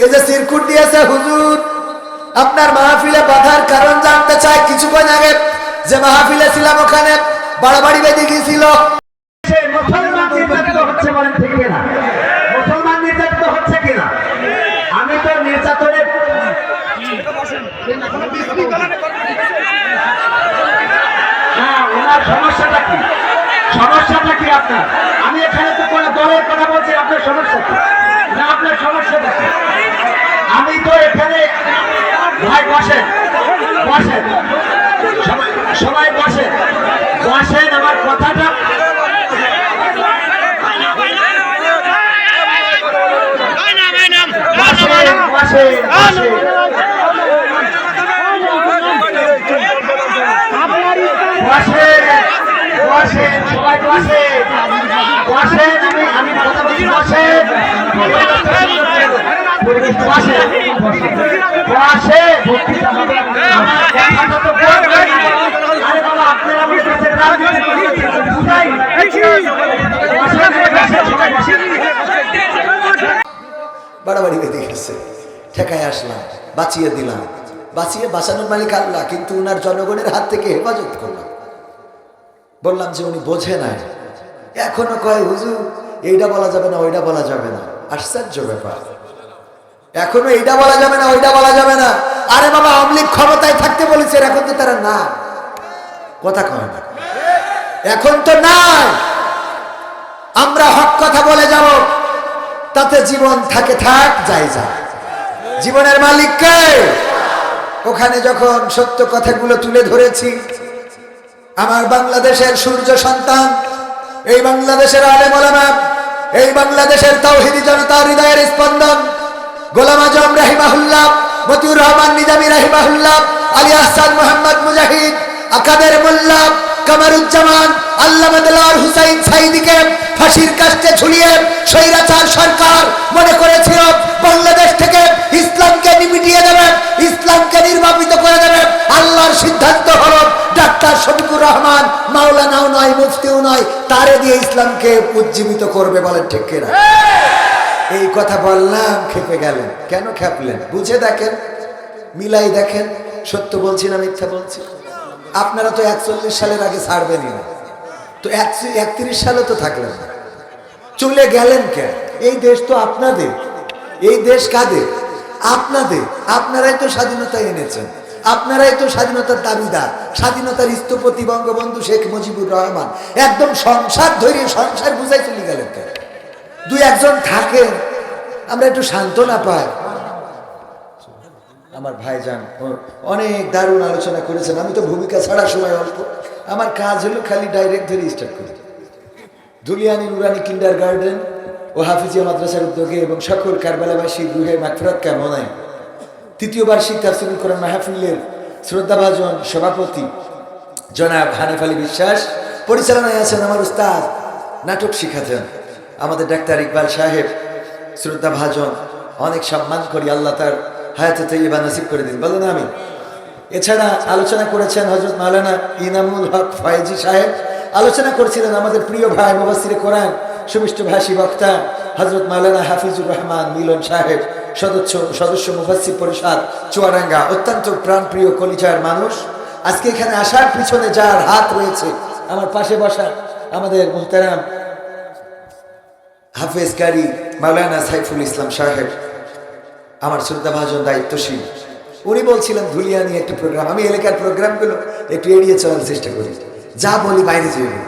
এই যে সিরকুট দিয়েছে হুজুর, আপনার মাহফিলে বাধার কারণ জানতে চাই কিছুক্ষণ আগে যে মাহফিলে ছিলাম ওখানে, বাড়াবাড়ি বেঁধে গিয়েছিল সে মুসলমান নির্যাতিত হচ্ছে বলেন ঠিক কিনা মুসলমান নির্যাতিত হচ্ছে কিনা আমি তো নির্যাতনের হ্যাঁ ওনার সমস্যাটা কি সমস্যাটা কি আপনার আমি এখানে তো কোনো দলের কথা বলছি আপনার সমস্যা কি না আপনার সমস্যাটা কি আমি তো এখানে ভাই বসেন বসেন সবাই সবাই বসেন আমার কথাটা। বসেন বসেন। বাড়াবাড়ি বেঁধে গেছে। ঠেকায় আসলাম, বাঁচিয়ে দিলাম। বাঁচিয়ে বাঁচানোর মালিক আল্লাহ, কিন্তু উনার জনগণের হাত থেকে হেফাজত করলাম। বললাম যে উনি বোঝে নাই। এখনও কয়, হুজুর এইটা বলা যাবে না ওইটা বলা যাবে না। আশ্চর্য ব্যাপার। এখনও এইটা বলা যাবে না ওইটা বলা যাবে না। আরে বাবা আমলিক ক্ষমতায় থাকতে বলেছে এখন তো তারা না। কথা কয় না। এখন তো নাই। আমরা হক কথা বলে যাব। তাতে জীবন থাকে, থাক, যাই যা। জীবনের মালিককে ওখানে যখন সত্য কথাগুলো তুলে ধরেছি আমার বাংলাদেশের সূর্য সন্তান, এই বাংলাদেশের আলেম ওলামা, এই বাংলাদেশের তাওহিদি জনতার হৃদয়ের স্পন্দন, গোলাম আজম রাহিমাহুল্লাহ, মতিউর রহমান নিজামী রাহিমাহুল্লাহ, আলী আহসান মোহাম্মদ মুজাহিদ, আকাদের কামারুজ্জামান দেলাওয়ার হুসাইন সাইদিকে ফাঁসির কাস্টে ঝুলিয়ে স্বৈরাচার সরকার মনে করেছিল রহমান মাওলানাও নয় মুফতিও নয় তারে দিয়ে ইসলামকে উজ্জীবিত করবে বলেন ঠিক কিনা? এই কথা বললাম খেপে গেলেন। কেন খেপলেন? বুঝে দেখেন মিলাই দেখেন সত্য বলছি না মিথ্যা বলছি? আপনারা তো একচল্লিশ সালের আগে ছাড়বেনই না। তো একত্রিশ সালে তো থাকলেন না। চলে গেলেন কেন? এই দেশ তো আপনাদের। এই দেশ কাদের? আপনাদের। আপনারাই তো স্বাধীনতা এনেছেন। আপনারাই তো স্বাধীনতার দাবিদার, স্বাধীনতার স্থপতি বঙ্গবন্ধু শেখ মুজিবুর রহমান। একদম সংসার ধরে সংসার বুঝাই চলে গেলেন দুই একজন থাকেন, আমরা একটু সান্ত্বনা পাই। আমার ভাইজান অনেক দারুণ আলোচনা করেছেন, আমি তো ভূমিকা ছাড়া সময় অল্প। আমার কাজ হলো খালি ডাইরেক্ট ধরে স্টার্ট করি। দুলিয়ানি নুরানি কিন্ডার গার্ডেন ও হাফিজিয়া মাদ্রাসার উদ্যোগে এবং সকল কারবালাবাসী গৃহে মাগফিরাত কামনায় তৃতীয় বার্ষিক তাফসিরুল কোরআন মাহফিলের শ্রদ্ধাভাজন সভাপতি জনাব হানিফ আলী বিশ্বাস। পরিচালনায় আছেন আমার উস্তাদ, নাটক শিখাতেন আমাদের ডাক্তার ইকবাল সাহেব, শ্রদ্ধাভাজন, অনেক সম্মান করি, আল্লাহ তার হায়াতে তৈবা নসিব করে দিন। বলেন আমি এছাড়া আলোচনা করেছেন হজরত মাওলানা ইনামুল হক ফয়েজি সাহেব। আলোচনা করেছিলেন আমাদের প্রিয় ভাই মুবাসির কোরআন, সুমিষ্ট ভাষী বক্তা হজরত মাওলানা হাফিজুর রহমান মিলন সাহেব। সদস্য সদস্য মুফাসির পরিষদ চুয়াডাঙ্গা, অত্যন্ত প্রাণপ্রিয় কলিচার মানুষ। আজকে এখানে আসার পিছনে যার হাত রয়েছে, আমার পাশে বসা আমাদের মোহতারাম হাফেজ কারি মাওলানা সাইফুল ইসলাম সাহেব, আমার শ্রদ্ধাভাজন দায়িত্বশীল। উনি বলছিলেন, ধুলিয়া নিয়ে একটি প্রোগ্রাম আমি এলাকার প্রোগ্রামগুলো একটু এড়িয়ে চলার চেষ্টা করি। যা বলি বাইরে যেয়ে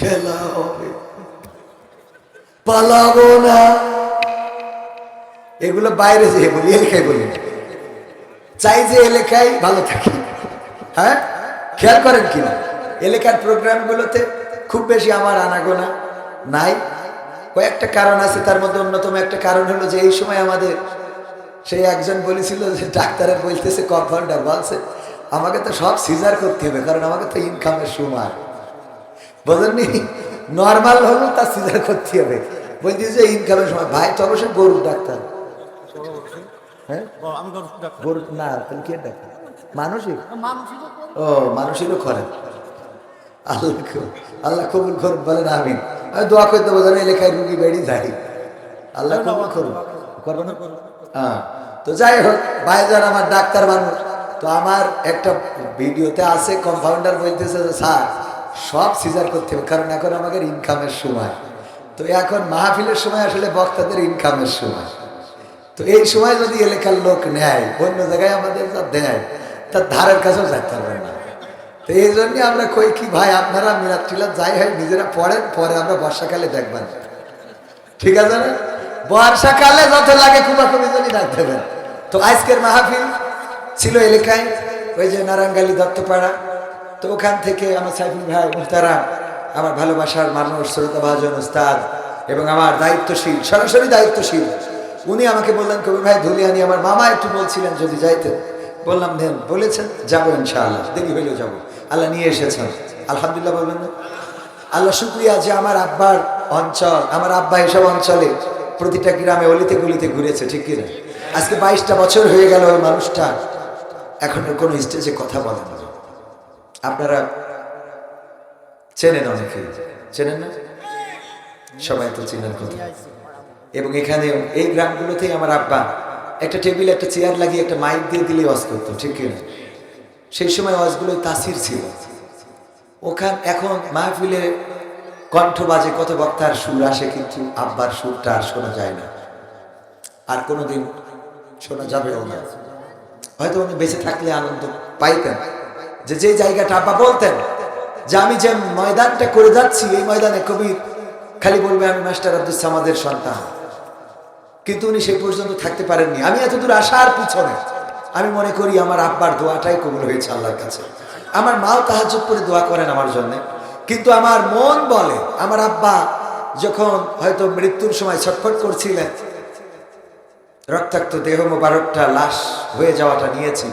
খেলা হবে, পালাবো না। এগুলো বাইরে যেয়ে বলি এলাকায় বলি চাই যে এলাকায় ভালো থাকি। হ্যাঁ? খেয়াল করেন কিনা এলাকার প্রোগ্রামগুলোতে খুব বেশি আমার আনাগোনা নাই। কয়েকটা কারণ আছে, তার মধ্যে অন্যতম একটা কারণ হলো যে এই সময় আমাদের সেই একজন বলেছিল যে ডাক্তারের বলতেছে কম্পাউন্ডার বলছে, আমাকে তো সব সিজার করতে হবে, কারণ আমাকে তো ইনকামের সময় বোঝেননি? নর্মাল হলো তা সিজার করতে হবে। বলছি যে ইনকামের সময় ভাই, তো অবশ্যই গরুর ডাক্তার। হ্যাঁ? গরু না তাহলে কে ডাক্তার মানুষই ও মানুষেরও করেন আল্লাহ আল্লাহ কবুল করুন বলেন আমিন। আমি দোয়া করতে বোঝানো এলাকায় রুগী বেড়ি যাই আল্লাহ কবুল করুন করব না? হ্যাঁ। তো যাই হোক ভাইজান আমার ডাক্তার মানুষ। তো আমার একটা ভিডিওতে আছে কম্পাউন্ডার বলতেছে যে স্যার সব সিজার করতে হবে কারণ এখন আমাদের ইনকামের সময়। তো এখন মাহফিলের সময় আসলে বক্তাদের ইনকামের সময়। তো এই সময় যদি এলাকার লোক নেয়, অন্য জায়গায় আমাদের যা দেয়, তার ধারের কাছেও যাইতে পারবে না। তো এই জন্য আমরা কই কি, ভাই, আপনারা মিরাত টিলাত যাই হয়, নিজেরা পড়েন, পরে আমরা বর্ষাকালে দেখবেন। ঠিক আছে না? বর্ষাকালে যত লাগে কুমাকুমি জন্য ডাক দেবেন। তো আজকের মাহফিল ছিল এলাকায়, ওই যে নারায়ণগালি দত্তপাড়া। তো ওখান থেকে আমার সাইফুল ভাই মুহতারা আমার ভালোবাসার মানুষ, শ্রোতা ভাজন উস্তাদ এবং আমার দায়িত্বশীল, সরাসরি দায়িত্বশীল উনি আমাকে বললেন কবি ভাই, ধুলিয়ানি আমার মামা একটু বলছিলেন যদি যাইতেন বললাম, দেন, বলেছেন? যাব ইনশাআল্লাহ, দেরি হইলেও যাব। আল্লাহ নিয়ে এসেছেন। আলহামদুলিল্লাহ বলবেন না? আল্লাহ শুক্রিয়া যে আমার আব্বার অঞ্চল, আমার আব্বা এসব অঞ্চলে প্রতিটা গ্রামে অলিতে গলিতে ঘুরেছে, ঠিক কিনা? আজকে বাইশটা বছর হয়ে গেল ওই মানুষটা এখন কোনো স্টেজে কথা বলে না। আপনারা চেনেন অনেকে? চেনেন না? সবাই তো চেনেন কথা। এবং এখানে এই গ্রামগুলোতেই আমার আব্বা একটা টেবিল একটা চেয়ার লাগিয়ে একটা মাইক দিয়ে দিলেই ওয়াজ করতো, ঠিক কিনা? সেই সময় ওয়াজগুলোই তাসির ছিল। ওখান এখন মাহফিলে কণ্ঠ বাজে কত বক্তার সুর আসে কিন্তু আব্বার সুরটা আর শোনা যায় না। আর কোনোদিন শোনা যাবেও না। হয়তো উনি বেঁচে থাকলে আনন্দ পাইতেন। যে যে জায়গাটা আব্বা বলতেন যে আমি যে ময়দানটা করে যাচ্ছি, এই ময়দানে কবির খালি বলবে, আমি মাস্টার আব্দুল সামাদের সন্তান। কিন্তু উনি সেই পর্যন্ত থাকতে পারেননি। আমি এতদূর আসার পিছনে আমি মনে করি আমার আব্বার দোয়াটাই কবুল হয়েছে আল্লাহর কাছে। আমার মাও তাহাজুদ করে দোয়া করেন আমার জন্য। কিন্তু আমার মন বলে, আমার আব্বা যখন হয়তো মৃত্যুর সময় ছটফট করছিলেন, রক্তাক্ত দেহ মোবারকটা লাশ হয়ে যাওয়াটা নিয়েছি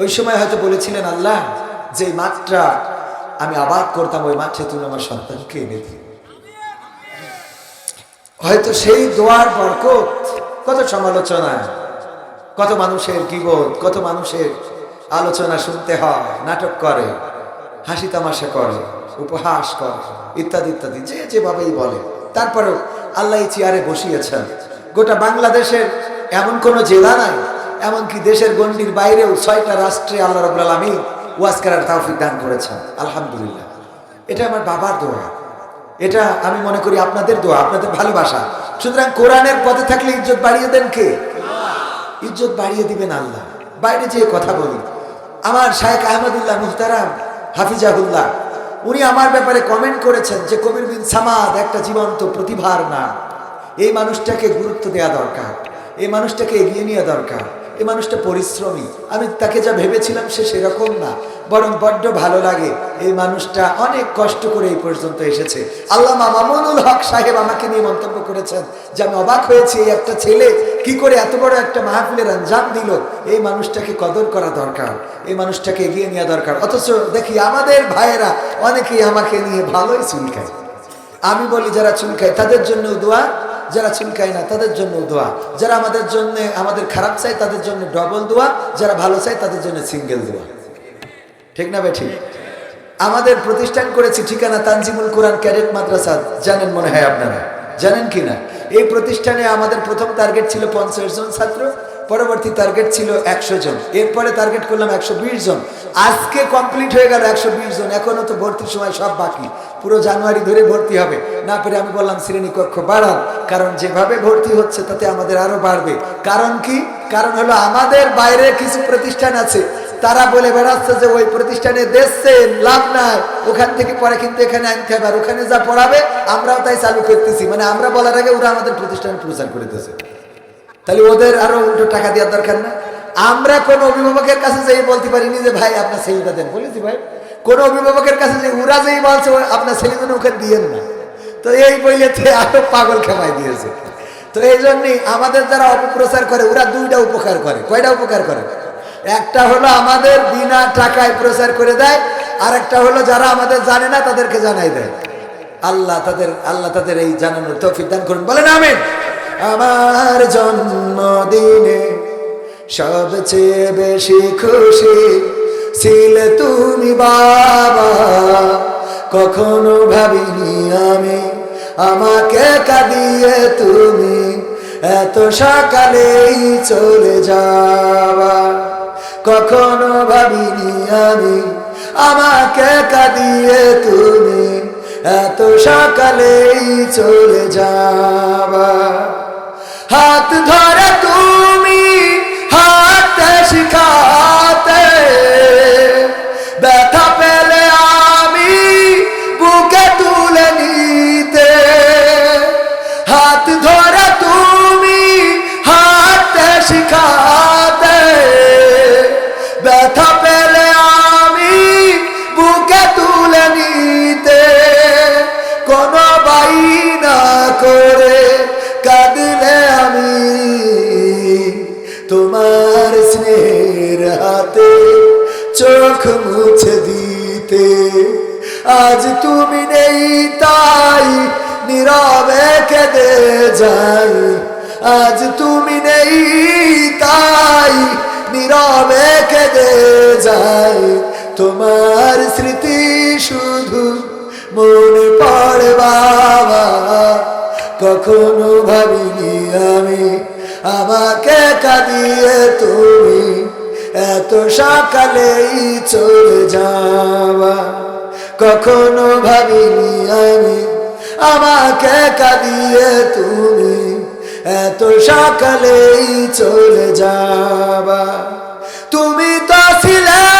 ওই সময় হয়তো বলেছিলেন, আল্লাহ যে মাঠটা আমি আবাদ করতাম, ওই মাঠে তুমি আমার সন্তানকে এনে দিই হয়তো সেই দোয়ার বরকত। কত সমালোচনা কত মানুষের কিবোধ কত মানুষের আলোচনা শুনতে হয়, নাটক করে, হাসি তামাশা করে, উপহাস করে, ইত্যাদি ইত্যাদি, যে যেভাবেই বলে। তারপরেও আল্লাহ চেয়ারে বসিয়েছেন। গোটা বাংলাদেশের এমন কোনো জেলা নাই, এমনকি দেশের গণ্ডির বাইরেও ছয়টা রাষ্ট্রে আল্লাহ রবুল আলমী ওয়াজ করার তাওফিক দান করেছেন। আলহামদুলিল্লাহ। এটা আমার বাবার দোয়া। এটা আমি মনে করি আপনাদের দোয়া, আপনাদের ভালোবাসা। সুতরাং কোরআনের পথে থাকলে ইজ্জত বাড়িয়ে দেন কে? ইজ্জত বাড়িয়ে দিবেন আল্লাহ। বাইরে যেয়ে কথা বলি। আমার শায়েখ আহমদুল্লাহ মুহতারাম হাফিজাহুল্লাহ, উনি আমার ব্যাপারে কমেন্ট করেছেন যে কবির বিন সামাদ একটা জীবন্ত প্রতিভার নাম এই মানুষটাকে গুরুত্ব দেওয়া দরকার, এই মানুষটাকে এগিয়ে নেওয়া দরকার, এই মানুষটা পরিশ্রমী। আমি তাকে যা ভেবেছিলাম সে সেরকম না। বরং বড্ড ভালো লাগে। এই মানুষটা অনেক কষ্ট করে এই পর্যন্ত এসেছে। আল্লাহ মামুনুল হক সাহেব আমাকে নিয়ে মন্তব্য করেছেন যে, আমি অবাক হয়েছি এই একটা ছেলে কি করে এত বড় একটা মাহফিলের আঞ্জাম দিল। এই মানুষটাকে কদর করা দরকার। এই মানুষটাকে এগিয়ে নেওয়া দরকার। অথচ দেখি আমাদের ভাইয়েরা অনেকেই আমাকে নিয়ে ভালোই চুলকায়। আমি বলি, যারা চুলকায়, তাদের জন্য দোয়া। যারা চুলকায় না, তাদের জন্য দোয়া। যারা আমাদের জন্য আমাদের খারাপ চাই তাদের জন্য ডবল দোয়া। যারা ভালো চাই তাদের জন্য সিঙ্গেল দোয়া। ঠিক না বে ঠিক আমাদের প্রতিষ্ঠান করেছি ঠিকানা তানজিমুল কোরআন ক্যাডেট মাদ্রাসা। জানেন মনে হয় আপনারা? জানেন কি না? এই প্রতিষ্ঠানে আমাদের প্রথম টার্গেট ছিল পঞ্চাশ জন ছাত্র, পরবর্তী টার্গেট ছিল একশো জন। এরপরে টার্গেট করলাম একশো বিশ জন। আজকে কমপ্লিট হয়ে গেল একশো বিশ জন। এখনও তো ভর্তির সময় সব বাকি। পুরো জানুয়ারি ধরে ভর্তি হবে। না পেরে আমি বললাম, শ্রেণি কক্ষ বাড়ান কারণ যেভাবে ভর্তি হচ্ছে তাতে আমাদের আরও বাড়বে। কারণ কি? কারণ হলো আমাদের বাইরে কিছু প্রতিষ্ঠান আছে। তারা বলে বেড়াচ্ছে যে ওই প্রতিষ্ঠানে দেখছে, লাভ নাই। ওখান থেকে পরে কিন্তু এখানে আনতে হবে, আর ওখানে যা পড়াবে, আমরাও তাই চালু করতেছি। মানে আমরা বলার আগে ওরা আমাদের প্রতিষ্ঠানে প্রচার করে দিতেছে তাহলে ওদের আরও উল্টো টাকা দেওয়ার দরকার না? আমরা কোন অভিভাবকের কাছে যেই বলতে পারিনি যে, ভাই, আপনার ছেলেটা দেন। বলেছি, ভাই, কোন অভিভাবকের কাছে যে ওরা যেই বলছে আপনার ছেলেমেয়ে ওখানে দিয়েন না। তো এই বইলেতে আরও পাগল খেমাই দিয়েছে। তো এই জন্যই আমাদের যারা অপপ্রচার করে, ওরা দুইটা উপকার করে। কয়টা উপকার করে? একটা হলো আমাদের বিনা টাকায় প্রচার করে দেয় আর একটা হলো যারা আমাদের জানে না তাদেরকে জানাই দেয়। আল্লাহ তাদের আল্লাহ তাদের এই জানানোর তৌফিক দান করুন। বলেন আমিন। আমার জন্মদিনে সবচেয়ে বেশি খুশি ছিলে তুমি বাবা। কখনো ভাবিনি আমি আমাকে কাঁদিয়ে তুমি। এত সকালেই চলে যাওয়া। কখনো ভাবিনি আমি। আমাকে কাঁদিয়ে তুমি এত সকালেই চলে যাবা। হাত ধরে তুমি হাত শিখাতে ব্যথা আজ তুমি নেই, তাই নীরবে কেঁদে যাই। আজ তুমি নেই, তাই নীরবে কেঁদে যাই। তোমার স্মৃতি শুধু মনে পড়ে, বাবা। কখনো ভাবিনি আমি আমাকে কাঁদিয়ে তুমি। এত সকালেই চলে যাওয়া। কখনো ভাবিনি আমি। আমাকে কাঁদিয়ে তুমি এত সকালেই চলে যাবা। তুমি তো ছিলে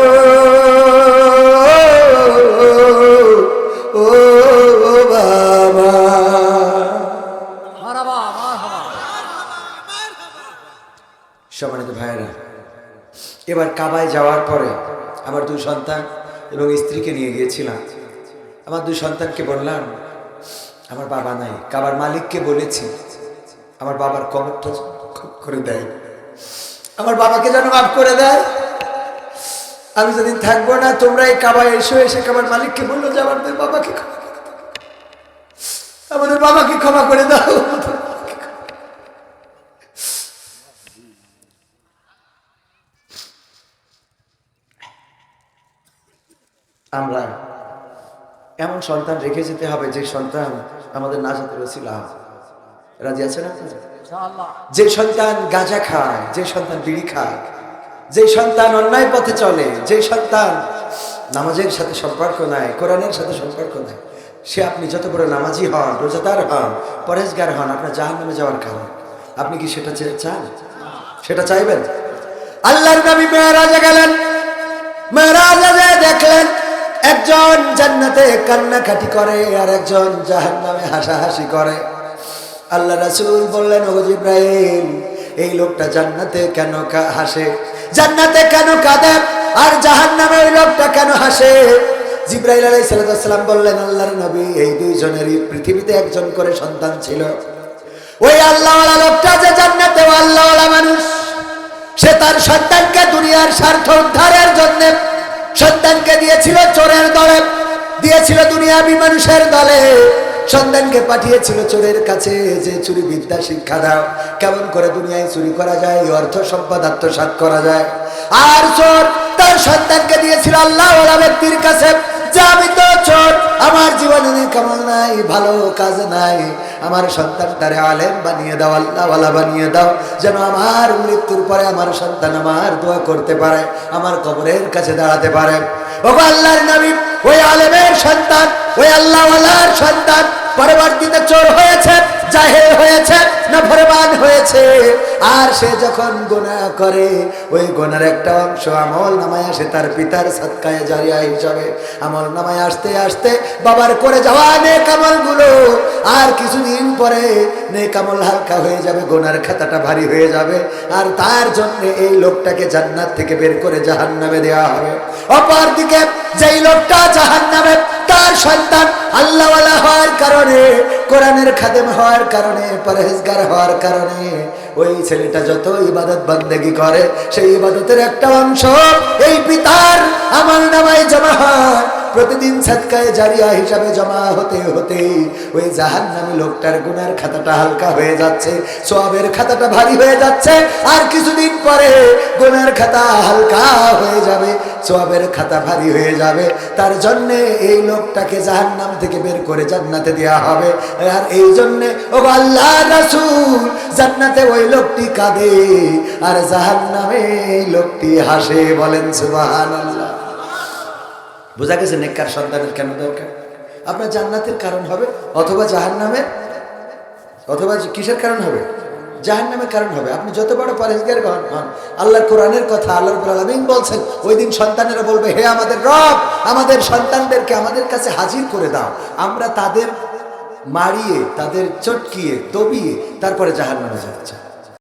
সম্মানিত ভাইয়েরা, এবার কাবায় যাওয়ার পরে আমার দুই সন্তান এবং স্ত্রীকে নিয়ে গিয়েছিলাম। আমার দুই সন্তানকে বললাম, আমার বাবা নাই। কাবার মালিককে বলেছি, আমার বাবার কবরটা করে দেয়। আমার বাবাকে যেন মাফ করে দেয়। আমি যেদিন থাকব না, তোমরা এই কাবায় এসে। এসে কাবার মালিককে বলল যে, আমাদের বাবাকে ক্ষমা করে দাও। আমাদের বাবাকে ক্ষমা করে দাও। আমরা এমন সন্তান রেখে যেতে হবে যে সন্তান আমাদের নাজাতের ওসিলা হবে। রাজি আছেন আপনারা? যে সন্তান গাঁজা খায় যে সন্তান বিড়ি খায় যে সন্তান অন্যায় পথে চলে যে সন্তান নামাজের সাথে সম্পর্ক নাই কোরআনের সাথে সম্পর্ক নাই সে আপনি যত বড় নামাজি হন রোজাদার হন পরেশগার হন আপনার জাহান নামে যাওয়ার কারণ। আপনি কি সেটা চান? সেটা চাইবেন? আল্লাহর নবী মেয়েরাজে গেলেন মেয়েরাজে দেখলেন একজন জান্নাতে কান্নাকাটি করে আর একজন জাহান নামে হাসাহাসি করে। আল্লাহ রাসূল বললেন ও জিব্রাইল, এই লোকটা জান্নাতে কেন হাসে? জান্নাতে কেন কাঁদে? আর জাহান্নামে ওই লোকটা কেন হাসে? জিব্রাইল আলাই সালাম বললেন, আল্লাহর নবী এই দুইজনেরই পৃথিবীতে একজন করে সন্তান ছিল। ওই আল্লাহওয়ালা লোকটা যে জান্নাতে আল্লাহওয়ালা মানুষ, সে তার সন্তানকে দুনিয়ার স্বার্থ উদ্ধারের জন্য দিয়েছিল চোরের দলে, দিয়েছিল দুনিয়াবি মানুষের দলে। সন্ধানকে পাঠিয়েছিল চোরের কাছে যে, চুরি বিদ্যা শিক্ষা দাও। কেমন করে দুনিয়ায় চুরি করা যায়? অর্থ সম্পদ আত্মসাত করা যায়। আর চোর তার সন্তানকে দিয়েছিল আল্লাহ ব্যক্তির কাছে, যে আমি তো চোর, আমার জীবনে কেমন নাই, ভালো কাজ নাই। আমার সন্তানটারে আলেম বানিয়ে দাও আল্লাহওয়ালা বানিয়ে দাও। যেন আমার মৃত্যুর পরে আমার সন্তান আমার দোয়া করতে পারে, আমার কবরের কাছে দাঁড়াতে পারে। বাবা আল্লাহর নবী, ওই আলেমের সন্তান, ওই আল্লাহওয়ালার সন্তান পরবর্তীতে চোর হয়েছে, জাহেল হয়েছে না ফরমান হয়েছে। আর সে যখন গোনা করে, ওই গোনার একটা অংশ আমল নামায় আসে, তার পিতার সৎকায় জারিয়া হিসাবে। আমল নামায় আসতে আসতে বাবার করে যাওয়া নেক আমলগুলো আর কিছুদিন পরে নেক আমল হালকা হয়ে যাবে গোনার খাতাটা ভারী হয়ে যাবে। আর তার জন্য এই লোকটাকে জান্নাত থেকে বের করে জাহান নামে দেওয়া হবে। অপর দিকে যেই লোকটা জাহান নামে তার সন্তান আল্লাহ হওয়ার কারণে, কোরআনের খাদেম হওয়ার কারণে পরেজগার হওয়ার কারণে, ওই ছেলেটা যত ইবাদত বন্দেগি করে, সেই ইবাদতের একটা অংশ এই পিতার আমার নামায় জমা হয়। প্রতিদিন সৎকায় জারিয়া হিসাবে জমা হতে হতে ওই জাহান নামী লোকটার গুনার খাতাটা হালকা হয়ে যাচ্ছে, সোয়াবের খাতাটা ভারী হয়ে যাচ্ছে, আর কিছুদিন পরে গুনার খাতা হালকা হয়ে যাবে, সোয়াবের খাতা ভারী হয়ে যাবে। তার জন্যে এই লোকটাকে জাহান নাম থেকে বের করে জান্নাতে দেওয়া হবে। আর এই জন্যে, ও আল্লাহ রাসূল, জান্নাতে ওই লোকটি কাঁদে, আর জাহান নামে এই লোকটি হাসে, বলেন সুবহানাল্লাহ। বোঝা গেছে নেককার সন্তানের কেন দরকার? আপনার জান্নাতের কারণ হবে অথবা জাহান নামের অথবা কিসের কারণ হবে? জাহান নামের কারণ হবে। আপনি যত বড় পরেজগার হন হন, আল্লাহর কোরআনের কথা আল্লাহ আলামিন বলছেন, ওই দিন সন্তানেরা বলবে, হে আমাদের রব, আমাদের সন্তানদেরকে আমাদের কাছে হাজির করে দাও। আমরা তাদের মারিয়ে, তাদের চটকিয়ে, দবিয়ে তারপরে জাহান নামে যেতে চাই।